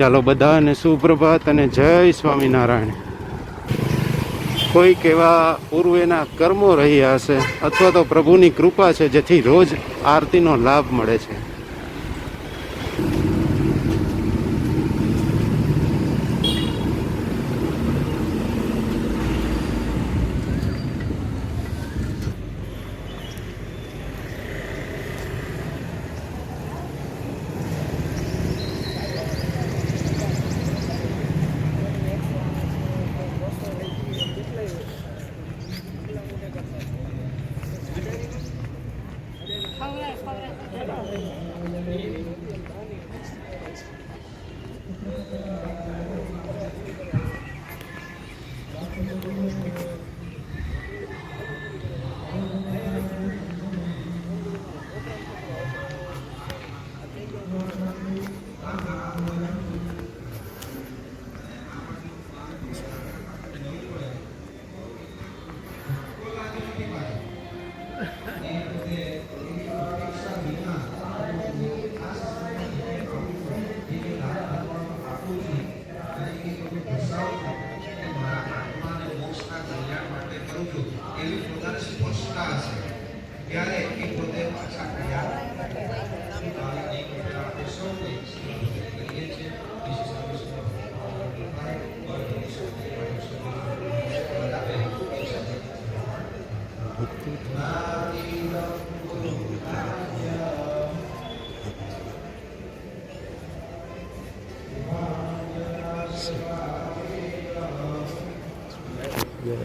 ચાલો બધાને સુપ્રભાત અને જય સ્વામિનારાયણ. કોઈક એવા પૂર્વેના કર્મો રહ્યા હશે અથવા તો પ્રભુની કૃપા છે જેથી રોજ આરતીનો લાભ મળે છે.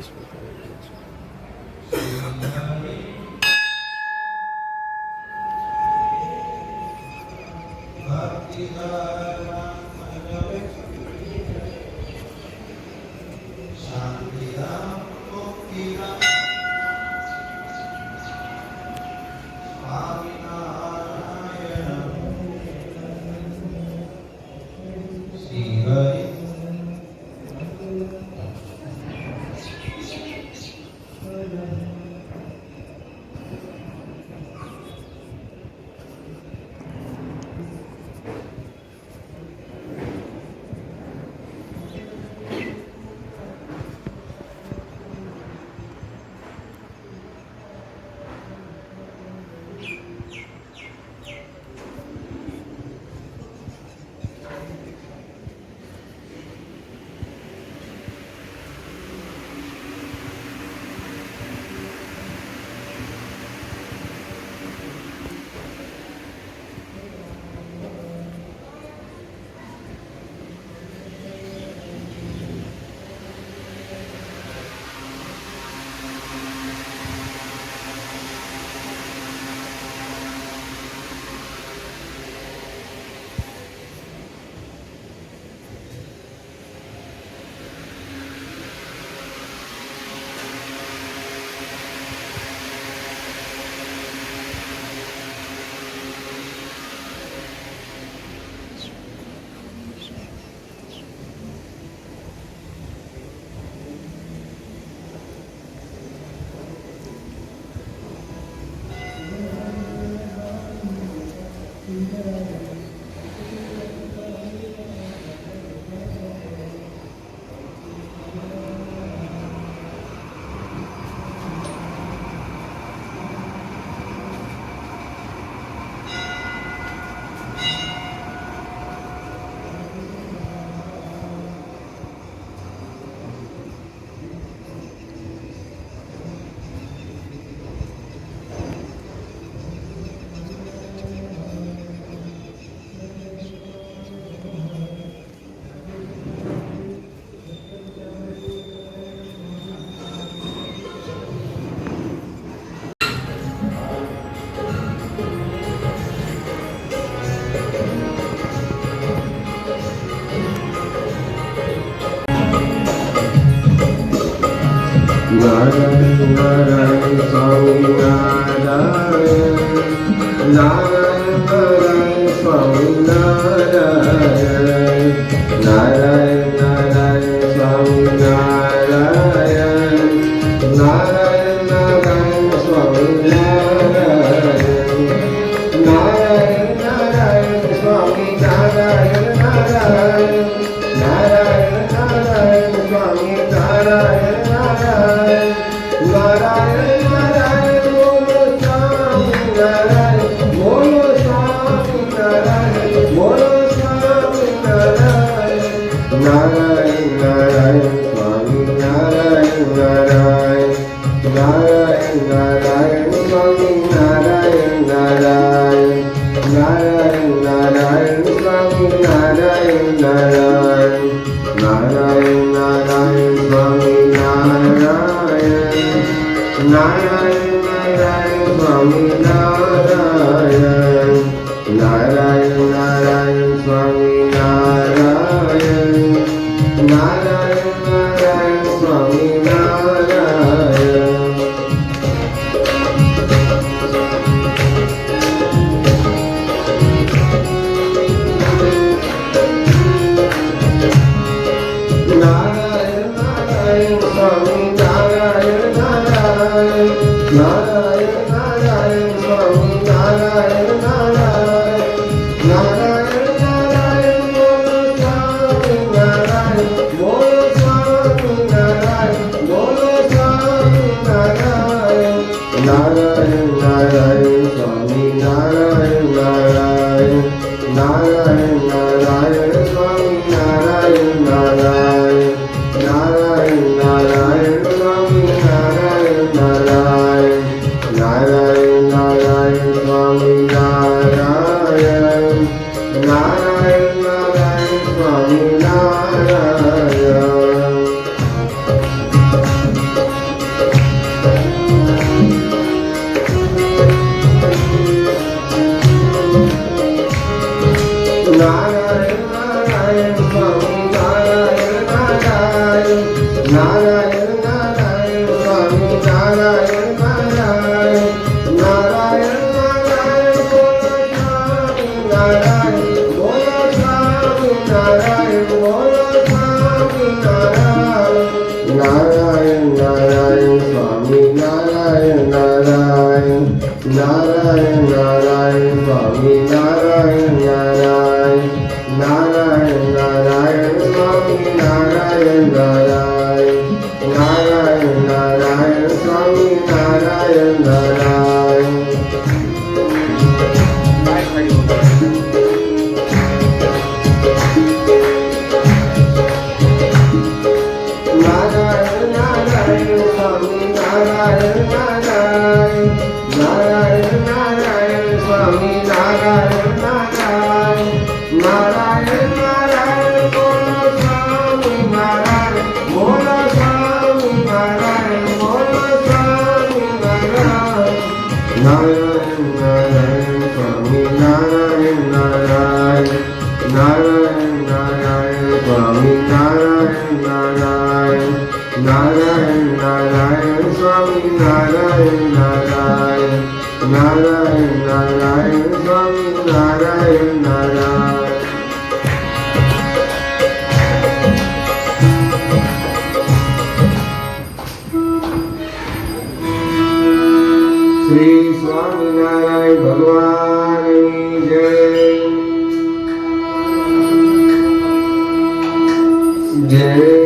Facebook. Ganga Swami Narayan Narayan. Narayan Narayan Swami Narayan Narayan. Sri Swami Narayan Bhagwan Jai. Jai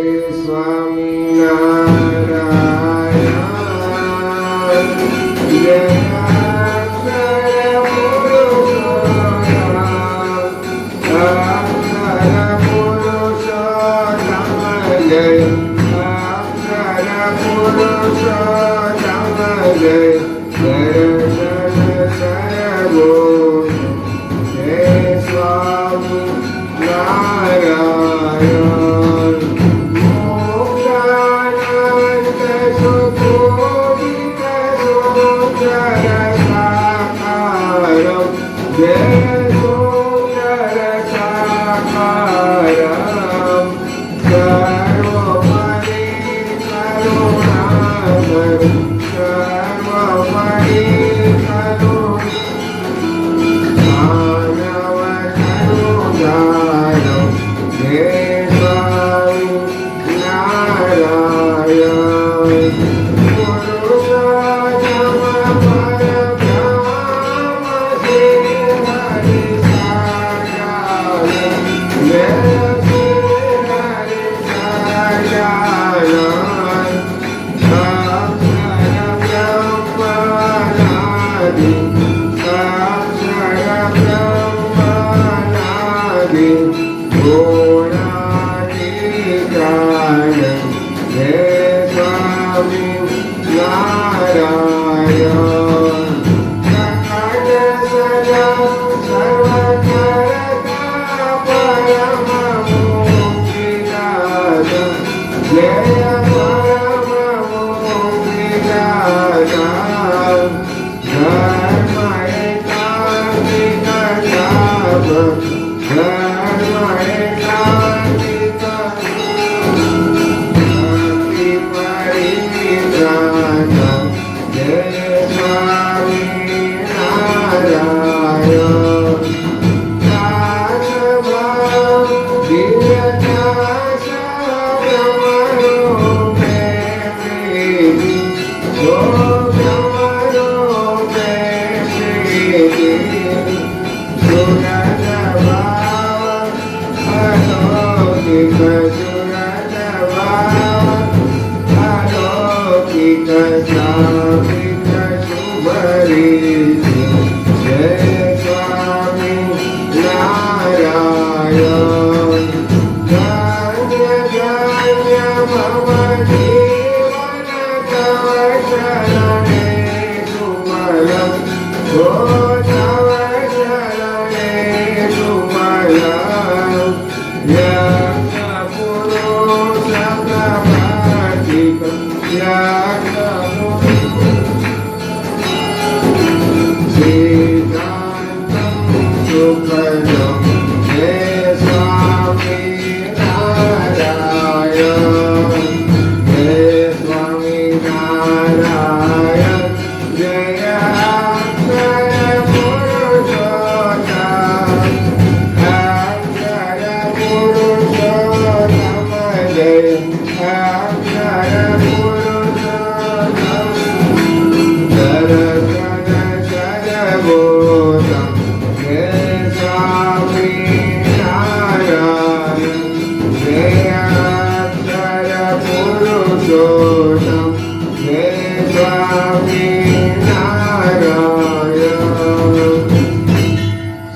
જ્યોતમ હે સ્વામી નારાયણ.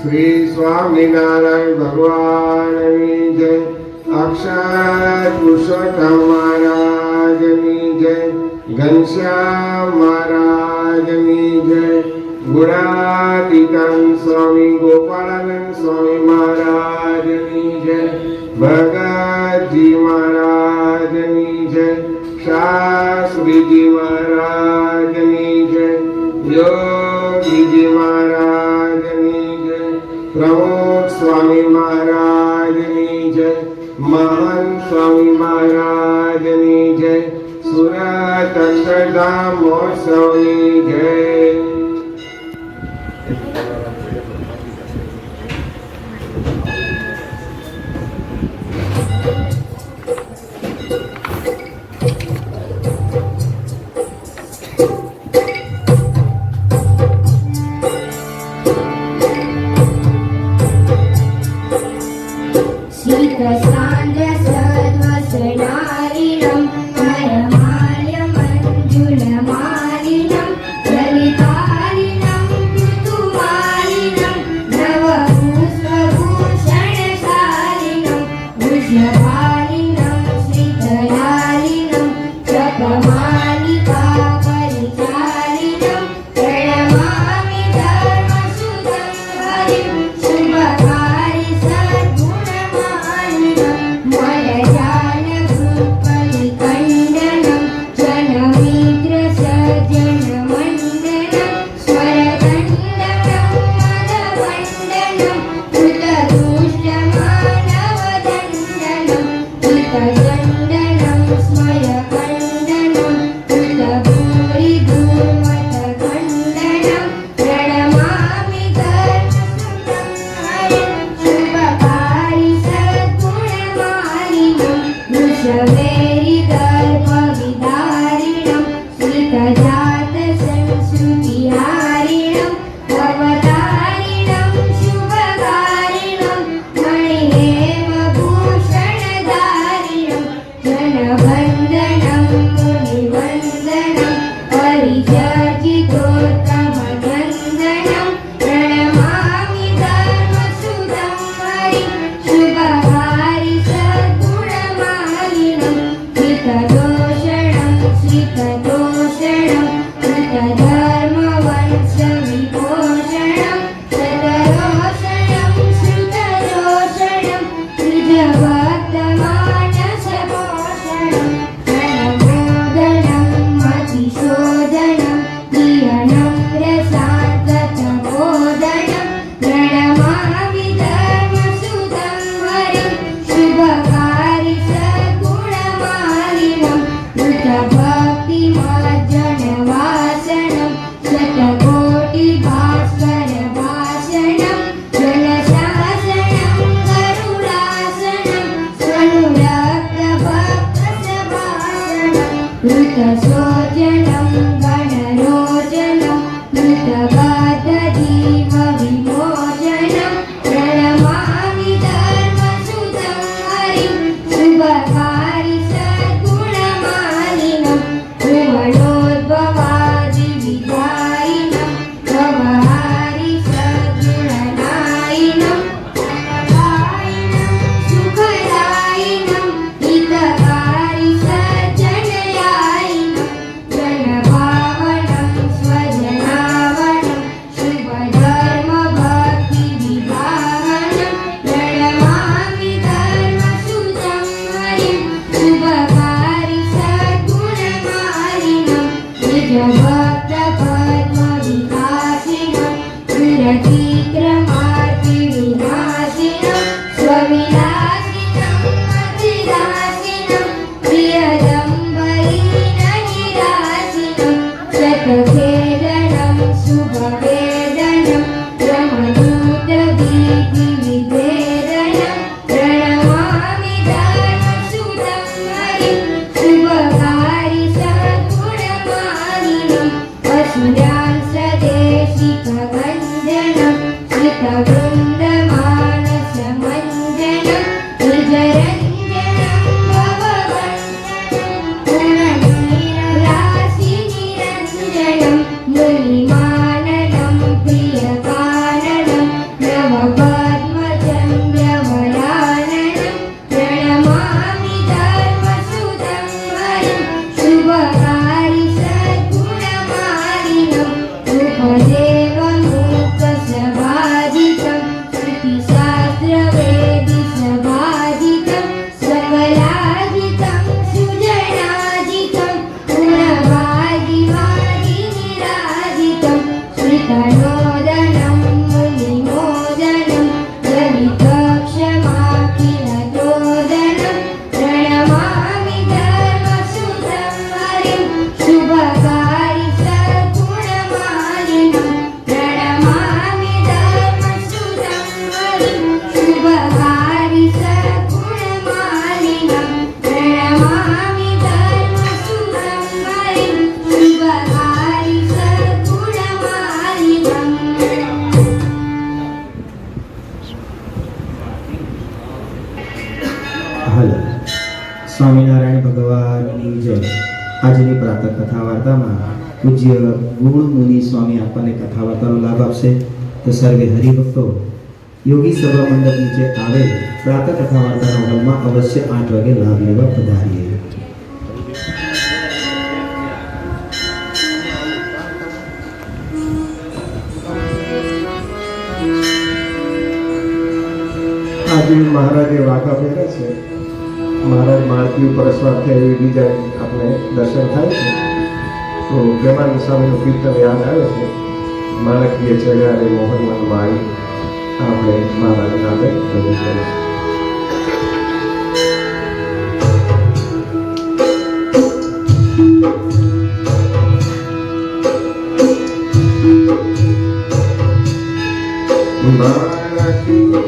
શ્રી સ્વામિનારાયણ ભગવાનની જય, અક્ષર પુરુષોત્તમ મહારાજની જય, ઘનશ્યામ મહારાજની જય, ગુણાતીતાન સ્વામી ગોપાળાનંદ મહારાજની જય, ભગત सासुविधि महाराजनी जय यो विधि महाराजनी जय प्रमोद स्वामी महाराजनी जय महान स्वामी महाराजनी जय सुरक्षा मोसी ज Dana, Dana, Dana. ગુણ મુનિ સ્વામી આપણને કથા વાર્તાનો લાભ આપશે. તો સર્વે હરિભક્તો, યોગી સભા મંડપ નીચે આવે, પ્રાતઃ કથા વાર્તાના હોલમાં અવશ્ય આઠ વાગે લાભ લેવા પધારીએ. આજે મહારાજે વાઘા પહેર્યા છે. મહારાજ માળતી ઉપર સ્વાર્થે એવી ડિઝાઇન આપણે દર્શન થાય છે. તો પ્રેમાનંદ સ્વામીનું કીર્તન યાદ આવે છે? માલકીય ચડ્યા રે મોહનવન માળી આપણે મહારાજના આગળ રજૂ કરીશું સેવક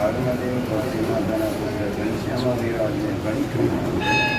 அருணதேவ் பாரதி மாதான புத்திர கணிசமாக வீராஜன் கணிக்கும்